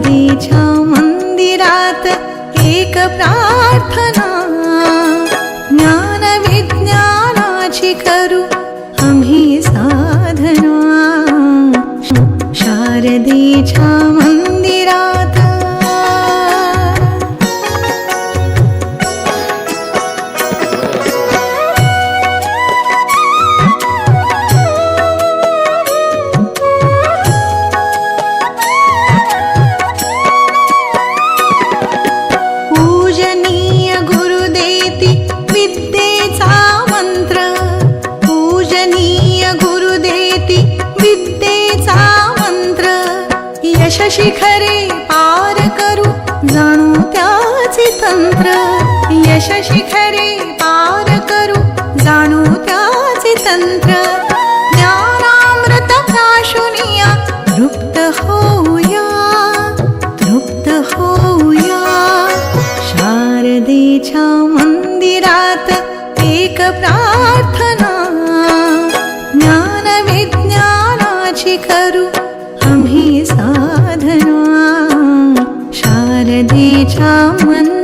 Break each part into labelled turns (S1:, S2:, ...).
S1: शारदेच्या मंदिरात एक प्रार्थना. ज्ञान विज्ञानाची करू आम्ही साधना. शारदेच्या विद्येचा मंत्र पूजनीय गुरुदेती विद्येचा मंत्र. यश शिखरे पार करू जाणू त्याचे तंत्र. यश शिखरे पार करू जाणू त्याचे तंत्र. ज्ञानामृत प्राशुनिया तृप्त होऊया तृप्त होऊया. शारदेच्या प्रार्थना ज्ञान विज्ञानाची करू आम्ही साधना शारदेच्या मंदिरात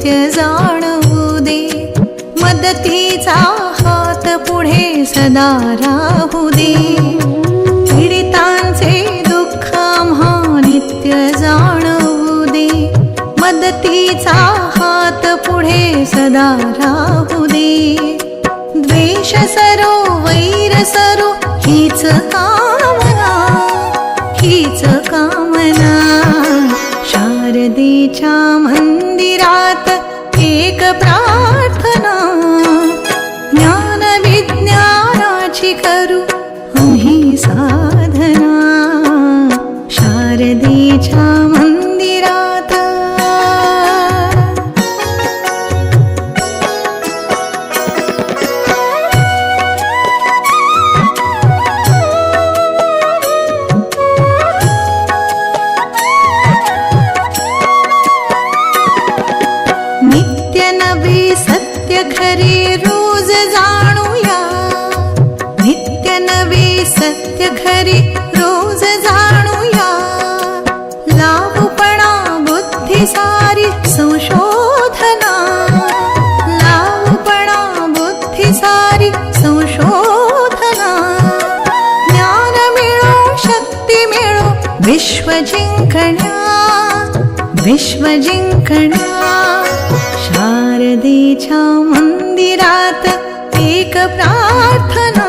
S1: सत्य जाणवू दे. मदतीचा हात पुढे सदा राहू दे. पीडितांचे दुःख आम्हा नित्य जाणवू दे. मदतीचा हात पुढे सदा राहू दे. द्वेष सरो वैर सरो हीच कामना हीच कामना. शारदेच्या मंदिरात एक प्रार्थना. ज्ञान विज्ञानाची करू आम्ही साधना. शारदेच्या तरी रोज जाणूया. नित्य नवे सत्य खरे रोज जाणूया. लाभपणा बुद्धी सारी संशोधना. लाभपणा बुद्धी सारी संशोधना. ज्ञान मिळो शक्ती मिळो विश्व जिंकण्या. विश्व जिंकण्या. शारदेच्या रात एक प्रार्थना